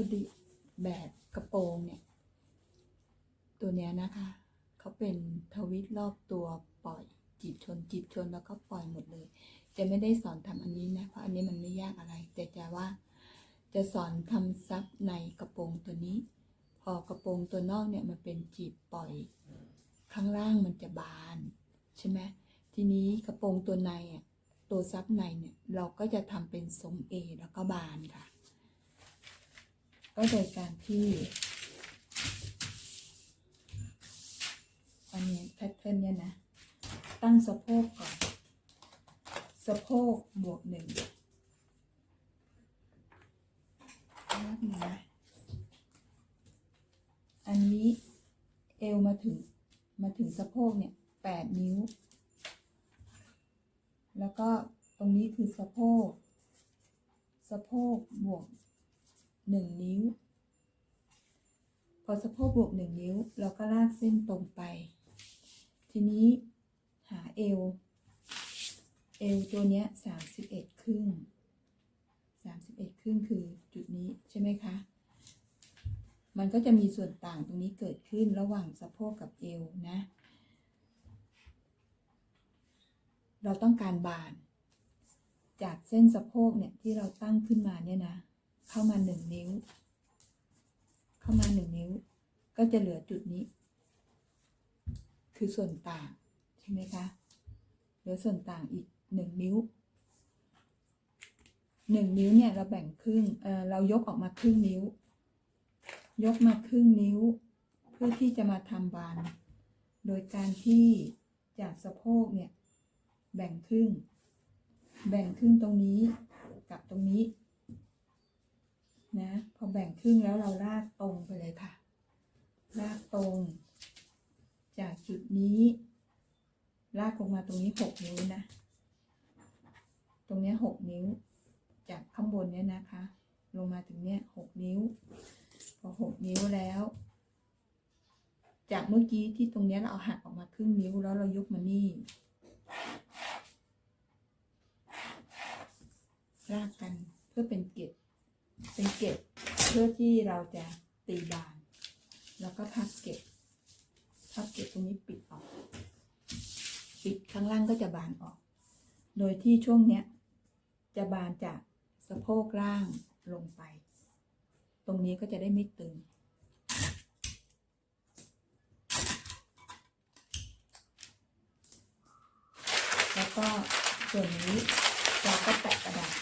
อดีแบบกระโปรงเนี่ย ตัวเนี้ยนะคะเขาเป็นทวิตรอบตัวปล่อยจีบชนจีบชนแล้วก็ปล่อยหมดเลย จะไม่ได้สอนทำอันนี้นะ เพราะอันนี้มันไม่ยากอะไร แต่จะว่าจะสอนทำซับในกระโปรงตัวนี้ พอกระโปรงตัวนอกเนี่ยมันเป็นจีบปล่อย ข้างล่างมันจะบานใช่ไหมทีนี้กระโปรงตัวในอะตัวซับในเนี่ยเราก็จะทำเป็นทรงเอแล้วก็บานค่ะ ก็โดยการที่ อันนี้แพทเทิร์นเนี่ยนะ ตั้งสะโพกก่อน สะโพกบวกหนึ่งนับหนึ่งนะอันนี้เอวมาถึงมาถึงสะโพกเนี่ยแปดนิ้ว แล้วก็ตรงนี้คือสะโพก สะโพกบวกหนึ่งนิ้ว พอสะโพกบวกหนึ่งนิ้ว เราก็ลากเส้นตรงไป ทีนี้หาเอว เอวตัวเนี้ยสามสิบเอ็ดครึ่งสามสิบเอ็ดครึ่งคือจุดนี้ใช่ไหมคะ มันก็จะมีส่วนต่างตรงนี้เกิดขึ้นระหว่างสะโพกกับเอวนะ เราต้องการบาน จากเส้นสะโพกเนี่ยที่เราตั้งขึ้นมาเนี่ยนะ เข้ามาหนึ่งนิ้ว เข้ามาหนึ่งนิ้ว ก็จะเหลือจุดนี้ คือส่วนต่าง ใช่ไหมคะ เหลือส่วนต่างอีกหนึ่งนิ้วหนึ่งนิ้วเนี่ยเราแบ่งครึ่งเเรายกออกมาครึ่งนิ้ว ยกมาครึ่งนิ้ว เพื่อที่จะมาทำบาน โดยการที่จากสะโพกเนี่ยแบ่งครึ่ง แบ่งครึ่งตรงนี้กับตรงนี้นะพอแบ่งครึ่งแล้วเราลากตรงไปเลยค่ะ ลากตรง จากจุดนี้ ลากลงมาตรงนี้หกนิ้วนะ ตรงเนี้ยหกนิ้ว จากข้างบนเนี้ยนะคะ ลงมาถึงเนี้ยหกนิ้ว พอหกนิ้วแล้ว จากเมื่อกี้ที่ตรงเนี้ยเราเอาหักออกมาครึ่งนิ้วแล้วเรายกมานี่ลากกันเพื่อเป็นเกล็ดเป็นเกล็ดเพื่อที่เราจะตีบาน แล้วก็พับเกล็ดพับเกล็ดตรงนี้ปิดออก ปิดข้างล่างก็จะบานออก โดยที่ช่วงเนี้ย จะบานจากสะโพกล่างลงไป ตรงนี้ก็จะได้ไม่ตึง แล้วก็ส่วนนี้เราก็แปะกระดาษ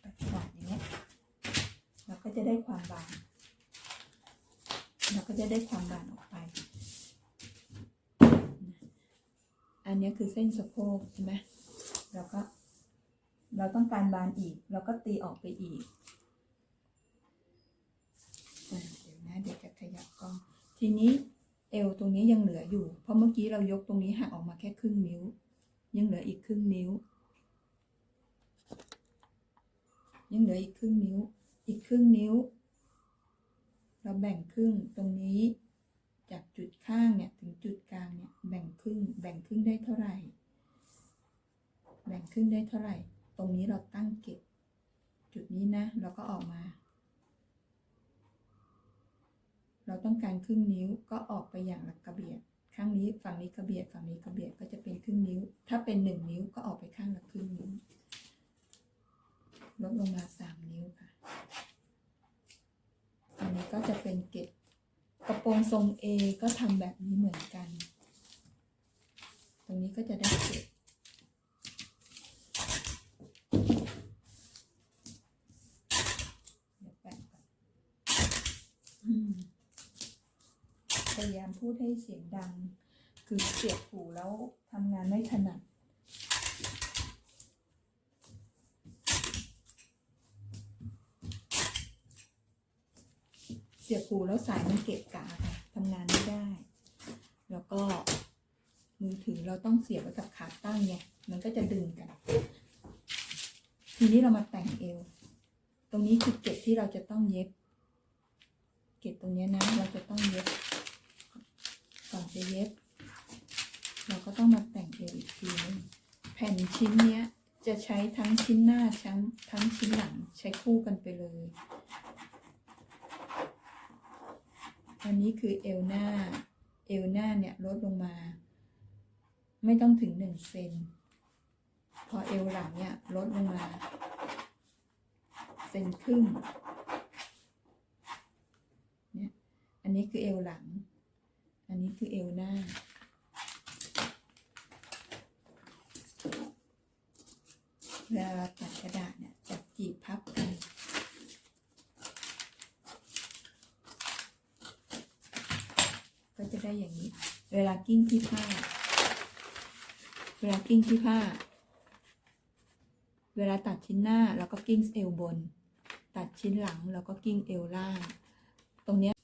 แปะกระดาษอย่างเงี้ย เราก็จะได้ความบาน เราก็จะได้ความบานออกไป อันเนี้ย คือเส้นสะโพกใช่ไหมแล้วก็ เราต้องการบานอีก เราก็ตีออกไปอีกอะเดี๋ยวนะเดี๋ยวจะขยับกล้องทีนี้เอวตรงนี้ยังเหลืออยู่ เพราะเมื่อกี้เรายกตรงนี้หักออกมาแค่ครึ่งนิ้ว ยังเหลืออีกครึ่งนิ้ว ยังเหลืออีกครึ่งนิ้ว อีกครึ่งนิ้ว เราแบ่งครึ่งตรงนี้ จากจุดข้างเนี่ยถึงจุดกลางเนี่ยแบ่งครึ่งแบ่งครึ่งได้เท่าไหร่ แบ่งครึ่งได้เท่าไหร่ ตรงนี้เราตั้งเก็บ จุดนี้นะเราก็ออกมา เราต้องการครึ่งนิ้วก็ออกไปอย่างละกระเบียดข้างนี้ฝั่งนี้กระเบียดฝั่งนี้กระเบียดก็จะเป็นครึ่งนิ้ว ถ้าเป็นหนึ่งนิ้วก็ออกไปข้างละครึ่งนิ้วลดลงมาสามนิ้วค่ะ อันนี้ก็จะเป็นเก็บ กระโปรงทรง A ก็ทำแบบนี้เหมือนกัน ตรงนี้ก็จะได้เก็บเดี๋ยวแปะก่อนอืมพยายามพูดให้เสียงดัง คือเสียบหูแล้วทำงานไม่ถนัด สียบหูแล้วสายมันเกะกะค่ะทำงานไม่ได้ แล้วก็มือถือเราต้องเสียบไว้กับขาตั้งไงมันก็จะดึงกัน ทีนี้เรามาแต่งเอว ตรงนี้คือเกล็ดที่เราจะต้องเย็บ เกล็ดตรงนี้นะเราจะต้องเย็บ ก่อนจะเย็บ เราก็ต้องมาแต่งเอวอีกทีนึงแผ่นชิ้นเนี้ยจะใช้ทั้งชิ้นหน้าทั้งทั้งชิ้นหลังใช้คู่กันไปเลย อันนี้คือเอวหน้า เอวหน้าเนี่ยลดลงมา ไม่ต้องถึงหนึ่งเซน พอเอวหลังเนี่ยลดลงมา เซนครึ่ง เนี่ย อันนี้คือเอวหลัง อันนี้คือเอวหน้าเวลาเราตัดกระดาษเนี่ยจับจีบพับกัน ก็จะได้ อย่างนี้ เวลากิ้งที่ผ้า เวลากิ้งที่ผ้า เวลาตัดชิ้นหน้าเราก็กิ้งเอวบน ตัดชิ้นหลังเราก็กิ้งเอวล่าง ตรงเนี้ย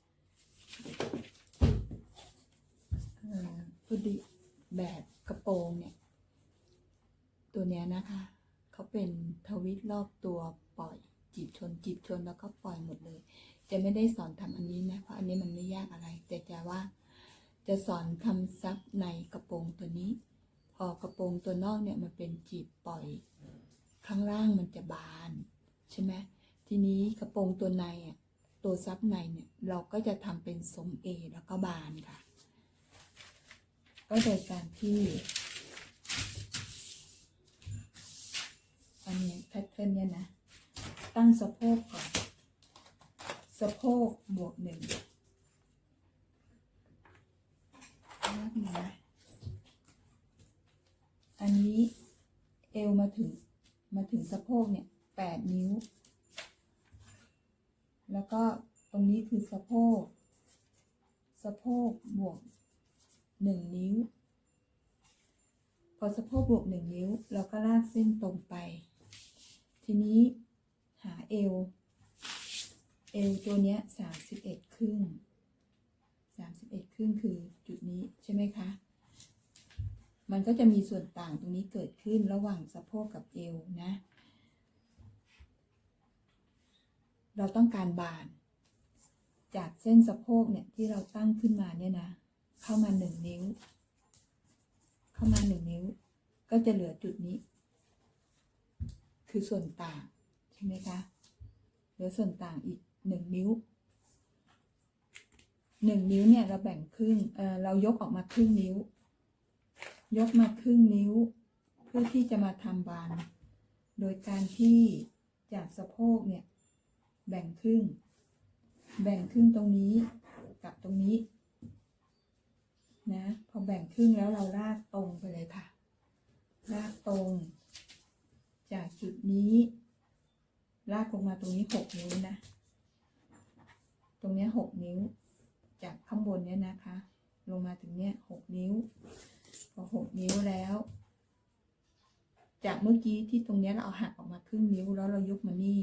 พอดีแบบกระโปรงเนี่ย ตัวเนี้ยนะคะเขาเป็นทวิตรอบตัวปล่อยจีบชนจีบชนแล้วก็ปล่อยหมดเลย จะไม่ได้สอนทำอันนี้นะ เพราะอันนี้มันไม่ยากอะไร แต่จะว่า จะสอนทำซับในกระโปรงตัวนี้ พอกระโปรงตัวนอกเนี่ยมันเป็นจีบปล่อย ข้างล่างมันจะบานใช่ไหมทีนี้กระโปรงตัวในอะตัวซับในเนี่ยเราก็จะทำเป็นทรงเอแล้วก็บานค่ะ ก็โดยการที่อันนี้แพทเทิร์นเนี่ยนะ ตั้งสะโพกก่อน สะโพกบวกหนึ่ง นับหนึ่งนะอันนี้เอวมาถึงมาถึงสะโพกเนี่ยแปดนิ้ว แล้วก็ตรงนี้คือสะโพก สะโพกบวกหนึ่งนิ้ว พอสะโพกบวกหนึ่งนิ้ว เราก็ลากเส้นตรงไป ทีนี้หาเอว เอวตัวเนี้ยสามสิบเอ็ดครึ่ง สามสิบเอ็ดครึ่งคือจุดนี้ใช่ไหมคะ มันก็จะมีส่วนต่างตรงนี้เกิดขึ้นระหว่างสะโพกกับเอวนะ เราต้องการบาน จากเส้นสะโพกเนี่ยที่เราตั้งขึ้นมาเนี่ยนะ เข้ามาหนึ่งนิ้ว เข้ามาหนึ่งนิ้ว ก็จะเหลือจุดนี้ คือส่วนต่างใช่ไหมคะ เหลือส่วนต่างอีกหนึ่งนิ้ว หนึ่งนิ้วเนี่ยเราแบ่งครึ่งเออเรายกออกมาครึ่งนิ้ว ยกมาครึ่งนิ้ว เพื่อที่จะมาทำบาน โดยการที่จากสะโพกเนี่ยแบ่งครึ่ง แบ่งครึ่งตรงนี้กับตรงนี้นะพอแบ่งครึ่งแล้วเราลากตรงไปเลยค่ะ ลากตรง จากจุดนี้ ลากลงมาตรงนี้หกนิ้วนะ ตรงนี้หกนิ้ว จากข้างบนเนี้ยนะคะ ลงมาถึงเนี้ยหกนิ้ว พอหกนิ้วแล้ว จากเมื่อกี้ที่ตรงเนี้ยเราเอาหักออกมาครึ่งนิ้วแล้วเรายกมานี่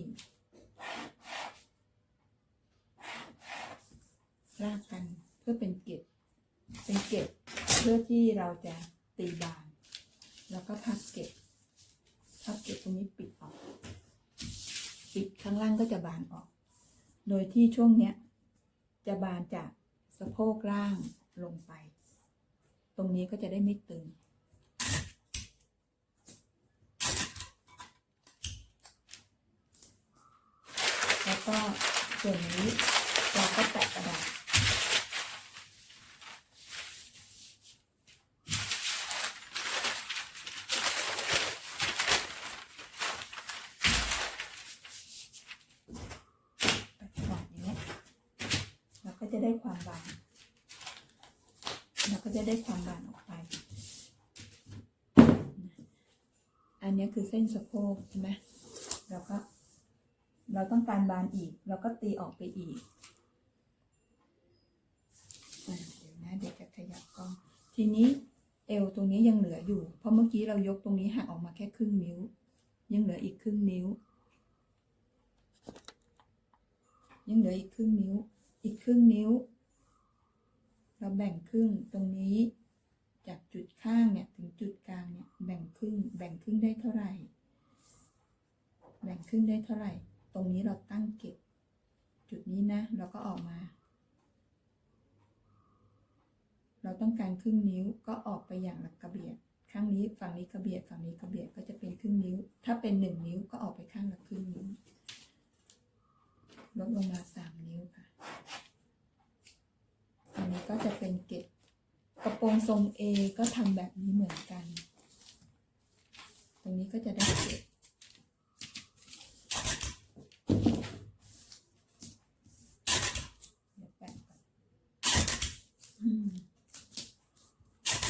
ลากกันเพื่อเป็นเกล็ดเป็นเกล็ดเพื่อที่เราจะตีบาน แล้วก็พับเกล็ดพับเกล็ดตรงนี้ปิดออก ปิดข้างล่างก็จะบานออก โดยที่ช่วงเนี้ยจะบานจาก สะโพกล่างลงไป ตรงนี้ก็จะได้ไม่ตึง แล้วก็ส่วนนี้เราก็แตะกระดาษ แบบนี้เราก็จะ ได้ความบานเราก็จะได้ความบานออกไป อันนี้คือเส้นสะโพกใช่ไหมเราก็เราต้องการบานอีก เราก็ตีออกไปอีกเดี๋ยวนะเดี๋ยวจะขยับกล้อง ทีนี้เอวตรงนี้ยังเหลืออยู่ เพราะเมื่อกี้เรายกตรงนี้หักออกมาแค่ครึ่งนิ้ว ยังเหลืออีกครึ่งนิ้ว ยังเหลืออีกครึ่งนิ้ว อีกครึ่งนิ้ว เราแบ่งครึ่งตรงนี้ จากจุดข้างเนี่ยถึงจุดกลางเนี่ยแบ่งครึ่ง แบ่งครึ่งได้เท่าไหร่ แบ่งครึ่งได้เท่าไหร่ ตรงนี้เราตั้งเก็บ จุดนี้นะเราก็ออกมา เราต้องการครึ่งนิ้วก็ออกไปอย่างละกระเบียดข้างนี้ฝั่งนี้กระเบียดฝั่งนี้กระเบียดก็จะเป็นครึ่งนิ้ว ถ้าเป็นหนึ่งนิ้วก็ออกไปข้างละครึ่งนิ้วลดลงมาสามนิ้วค่ะ อันนี้ ก็จะเป็นเกล็ดกระโปรงทรง A ก็ทำแบบนี้เหมือนกัน ตรงนี้ก็จะได้เกล็ด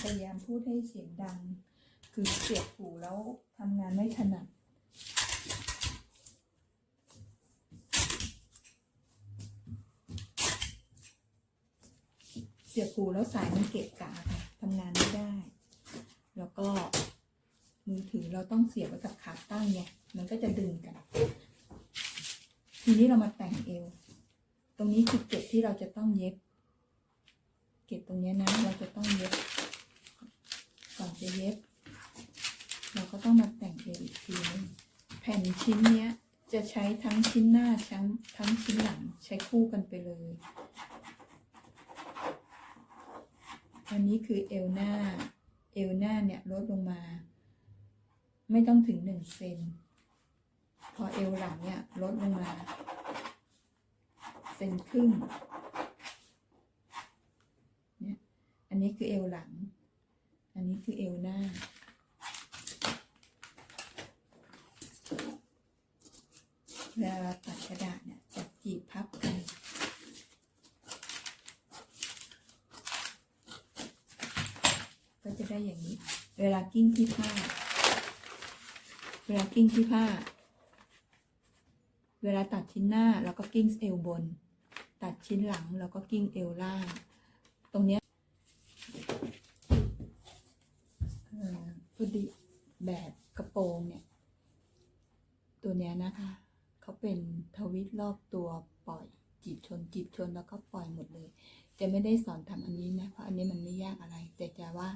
พยายามพูดให้เสียงดัง คือเสียบหูแล้วทำงานไม่ถนัด เสียบหูแล้วสายมันเกะกะค่ะทำงานไม่ได้ แล้วก็มือถือเราต้องเสียบไว้กับขาตั้งไงมันก็จะดึงกัน ทีนี้เรามาแต่งเอว ตรงนี้คือเก็บที่เราจะต้องเย็บ เก็บตรงนี้นะ เราจะต้องเย็บ ก่อนจะเย็บ เราก็ต้องมาแต่งเอวอีกทีนึงแผ่นชิ้นเนี้ยจะใช้ทั้งชิ้นหน้าทั้งทั้งชิ้นหลังใช้คู่กันไปเลย อันนี้คือเอวหน้า เอวหน้าเนี่ยลดลงมา ไม่ต้องถึงหนึ่งเซน พอเอวหลังเนี่ยลดลงมาเซนครึ่ง เนี่ย อันนี้คือเอวหลัง อันนี้คือเอวหน้า เวลาตัดกระดาษเนี่ยจะจีบพับกัน ก็จะ ได้อย่างนี้ เวลากิ้งที่ผ้า เวลากิ้งที่ผ้า เวลาตัดชิ้นหน้าเราก็กิ้งเอวบน ตัดชิ้นหลังเราก็กิ้งเอวล่าง ตรงเนี้ยพอดีแบบกระโปรงเนี่ย ตัวเนี้ยนะคะเขาเป็นทวิตรอบตัวปล่อยจีบชนจีบชนแล้วก็ปล่อยหมดเลย จะไม่ได้สอนทำอันนี้นะเพราะอันนี้มันไม่ยากอะไร แต่จะว่า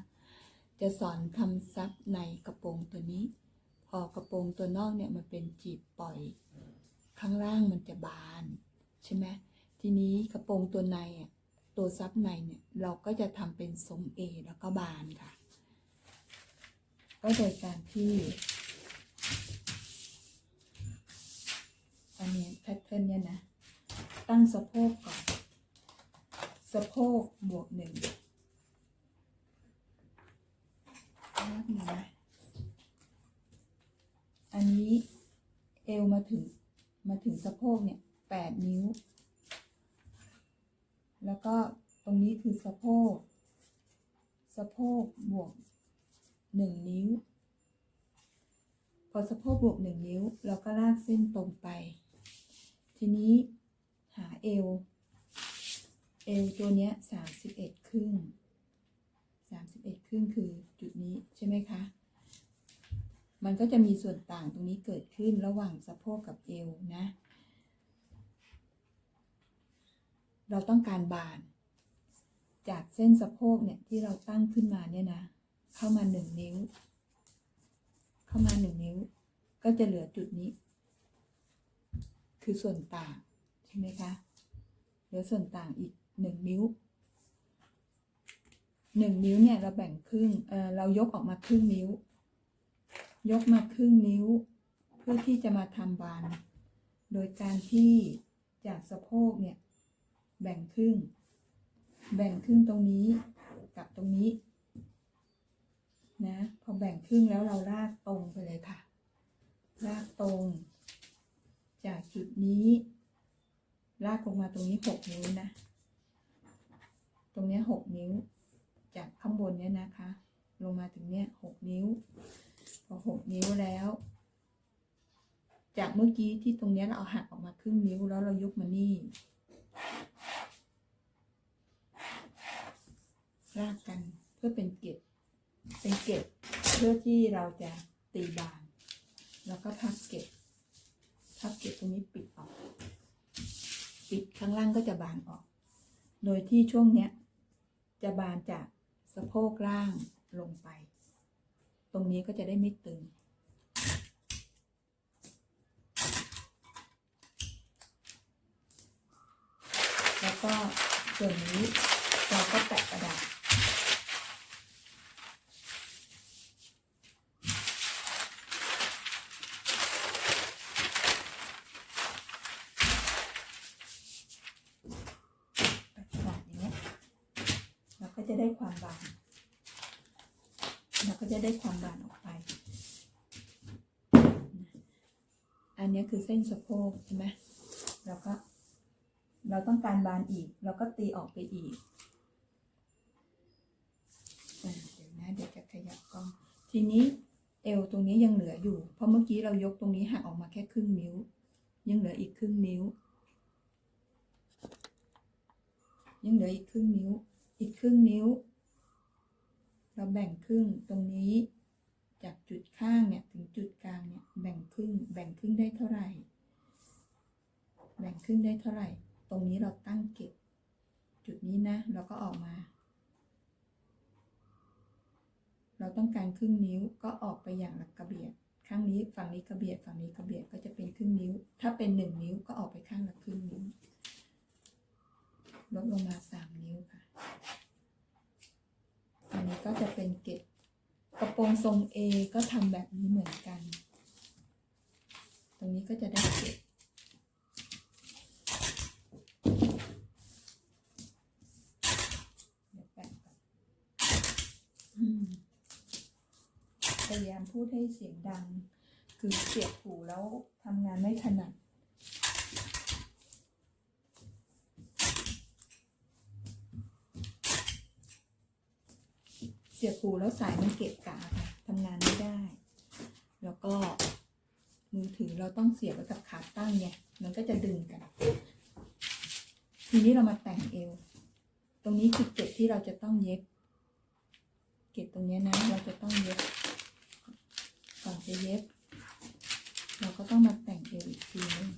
จะสอนทำซับในกระโปรงตัวนี้ พอกระโปรงตัวนอกเนี่ยมันเป็นจีบปล่อย ข้างล่างมันจะบานใช่ไหมทีนี้กระโปรงตัวในอะตัวซับในเนี่ยเราก็จะทำเป็นทรงเอแล้วก็บานค่ะ ก็โดยการที่อันนี้แพทเทิร์นเนี่ยนะ ตั้งสะโพกก่อน สะโพกบวกหนึ่ง นับหนึ่งนะอันนี้เอวมาถึงมาถึงสะโพกเนี่ยแปดนิ้ว แล้วก็ตรงนี้คือสะโพก สะโพกบวกหนึ่งนิ้ว พอสะโพกบวกหนึ่งนิ้ว เราก็ลากเส้นตรงไป ทีนี้หาเอว เอวตัวเนี้ยสามสิบเอ็ดครึ่ง สามสิบเอ็ดครึ่งคือจุดนี้ใช่ไหมคะ มันก็จะมีส่วนต่างตรงนี้เกิดขึ้นระหว่างสะโพกกับเอวนะ เราต้องการบาน จากเส้นสะโพกเนี่ยที่เราตั้งขึ้นมาเนี่ยนะ เข้ามาหนึ่งนิ้ว เข้ามาหนึ่งนิ้ว ก็จะเหลือจุดนี้ คือส่วนต่างใช่ไหมคะ เหลือส่วนต่างอีกหนึ่งนิ้ว หนึ่งนิ้วเนี่ยเราแบ่งครึ่งเออเรายกออกมาครึ่งนิ้ว ยกมาครึ่งนิ้ว เพื่อที่จะมาทำบาน โดยการที่จากสะโพกเนี่ยแบ่งครึ่ง แบ่งครึ่งตรงนี้กับตรงนี้นะพอแบ่งครึ่งแล้วเราลากตรงไปเลยค่ะ ลากตรง จากจุดนี้ ลากลงมาตรงนี้หกนิ้วนะ ตรงนี้หกนิ้ว จากข้างบนเนี้ยนะคะ ลงมาถึงเนี้ยหกนิ้ว พอหกนิ้วแล้ว จากเมื่อกี้ที่ตรงเนี้ยเราเอาหักออกมาครึ่งนิ้วแล้วเรายกมานี่ลากกันเพื่อเป็นเกล็ดเป็นเกล็ดเพื่อที่เราจะตีบาน แล้วก็พับเกล็ดพับเกล็ดตรงนี้ปิดออก ปิดข้างล่างก็จะบานออก โดยที่ช่วงเนี้ยจะบานจาก สะโพกล่างลงไป ตรงนี้ก็จะได้ไม่ตึง แล้วก็ส่วนนี้เราก็แปะกระดาษ จะได้ความบานเราก็จะได้ความบานออกไป อันนี้คือเส้นสะโพกใช่ไหมเราก็ เราต้องการบานอีก เราก็ตีออกไปอีกเดี๋ยวนะเดี๋ยวจะขยับกล้อง ทีนี้เอวตรงนี้ยังเหลืออยู่ เพราะเมื่อกี้เรายกตรงนี้หักออกมาแค่ครึ่งนิ้ว ยังเหลืออีกครึ่งนิ้ว ยังเหลืออีกครึ่งนิ้ว อีกครึ่งนิ้ว เราแบ่งครึ่งตรงนี้ จากจุดข้างเนี่ยถึงจุดกลางเนี่ยแบ่งครึ่ง แบ่งครึ่งได้เท่าไหร่ แบ่งครึ่งได้เท่าไหร่ ตรงนี้เราตั้งเก็บ จุดนี้นะเราก็ออกมา เราต้องการครึ่งนิ้วก็ออกไปอย่างละกระเบียดข้างนี้ฝั่งนี้กระเบียดฝั่งนี้กระเบียดก็จะเป็นครึ่งนิ้ว ถ้าเป็นหนึ่งนิ้วก็ออกไปข้างละครึ่งนิ้วลดลงมาสามนิ้วค่ะ อันนี้ก็จะเป็นเก็บกระโปรงทรง A ก็ทำแบบนี้เหมือนกัน ตรงนี้ก็จะได้เก็บพยายามพูดให้เสียงดัง คือเสียบหูแล้วทำงานไม่ถนัด เสียบหูแล้วสายมันเกะกะค่ะทำงานไม่ได้ แล้วก็มือถือเราต้องเสียบไว้กับขาตั้งเนี่ย มันก็จะดึงกัน ทีนี้เรามาแต่งเอว ตรงนี้คือเกล็ดที่เราจะต้องเย็บ เกล็ดตรงนี้นะ เราจะต้องเย็บ ก่อนจะเย็บ เราก็ต้องมาแต่งเอวอีกทีนึง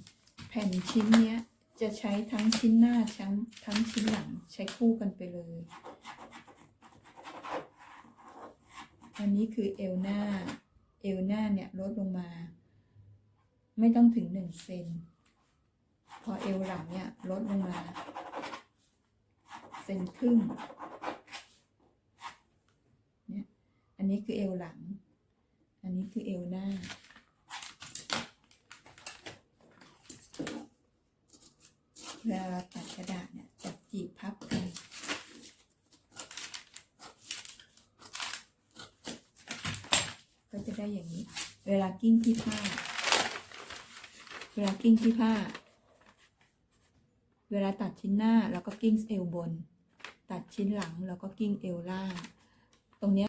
แผ่นชิ้นเนี้ยจะใช้ทั้งชิ้นหน้าทั้งทั้งชิ้นหลังใช้คู่กันไปเลย อันนี้คือเอวหน้า เอวหน้าเนี่ยลดลงมา ไม่ต้องถึงหนึ่งเซน พอเอวหลังเนี่ยลดลงมาเซนครึ่ง เนี่ย อันนี้คือเอวหลัง อันนี้คือเอวหน้า เวลาเราตัดกระดาษเนี่ยจับจีบพับกัน ก็จะได้อย่างนี้ เวลา กิ้งที่ผ้า เวลากิ้งที่ผ้า เวลาตัดชิ้นหน้าแล้วก็กิ้งเอวบน ตัดชิ้นหลังแล้วก็กิ้งเอวล่าง ตรงนี้